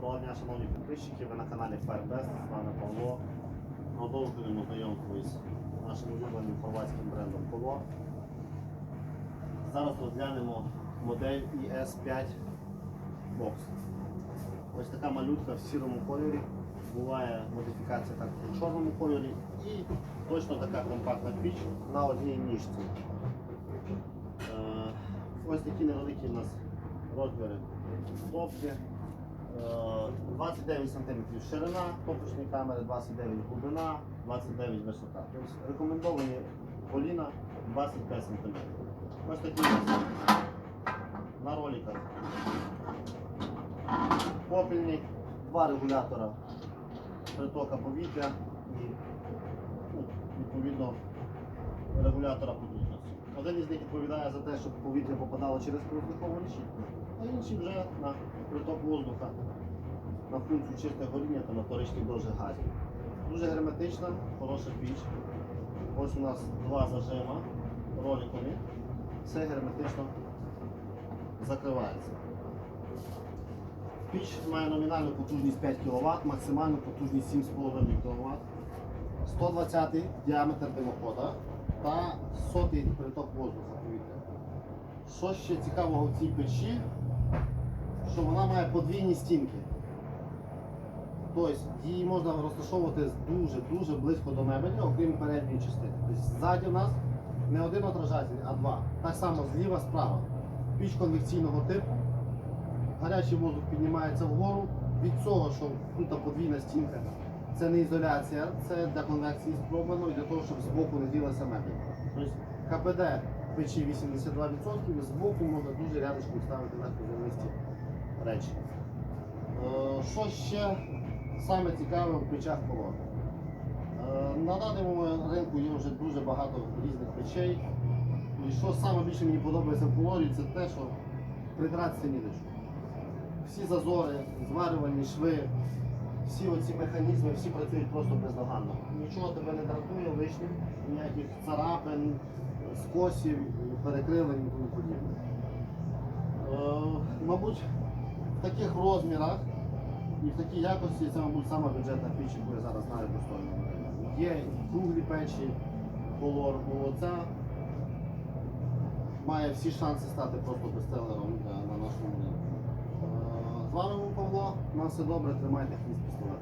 Доброго шановні підписчики, ви на каналі Firebest, з вами Павло. Продовжуємо знайомство із нашим улюбленим хорватським брендом Polo. Зараз розглянемо модель ES5 Box. Ось така малютка в сірому кольорі. Буває модифікація так в чорному кольорі і точно така компактна піч на одній ніжці. Е, Ось такі невеликі у нас розміри топки. Е, 29 см ширина топочної камери, 29 глибина, 29 висота. Тобто рекомендовані коліна 25 см. Ось такі на роликах. Попільник, два регулятора притока повітря і ну, відповідно регулятора потужності. Один із них відповідає за те, щоб повітря попадало через воздухову решітку, а вже на приток воздуха, на функцію чисте горіння та на вторичний дожиг газів. Дуже герметична, хороша піч. Ось у нас два зажима роликові. Все герметично закривається. Піч має номінальну потужність 5 кВт, максимальну потужність 7,5 кВт. 120 діаметр димохода та сотий приток воздуха. Що ще цікавого в цій печі, що вона має подвійні стінки. Тобто її можна розташовувати дуже-дуже близько до мебелі, окрім передньої частини. Тобто ззаді в нас не один отражатель, а два. Так само зліва, справа. Піч конвекційного типу. Гарячий воздух піднімається вгору. Від цього, що тут подвійна стінка, це не ізоляція, це для конвекції спробано і для того, щоб збоку не ділася мебель. Тобто КПД печі 82%, з боку можна дуже рядочком ставити легкоземисті речі. Е, Що ще саме цікаве в печах колон? Е, На даному ринку є вже дуже багато різних печей. І що саме більше мені подобається в колорі, це те, що придратися ні. Всі зазори, зварювальні шви, всі оці механізми, всі працюють просто бездоганно. Нічого тебе не дратує лишнім, ніяких царапин, скосів, перекривлень і тому подібне. Е, мабуть, таких розмірах і в такій якості це, мабуть, сама бюджетна піч, яку я зараз знаю достойно. Є круглі печі, колор, оця має всі шанси стати просто бестселером е, на нашому ринку. Е, З вами був Павло, на все добре, тримайте хвіст пістолет.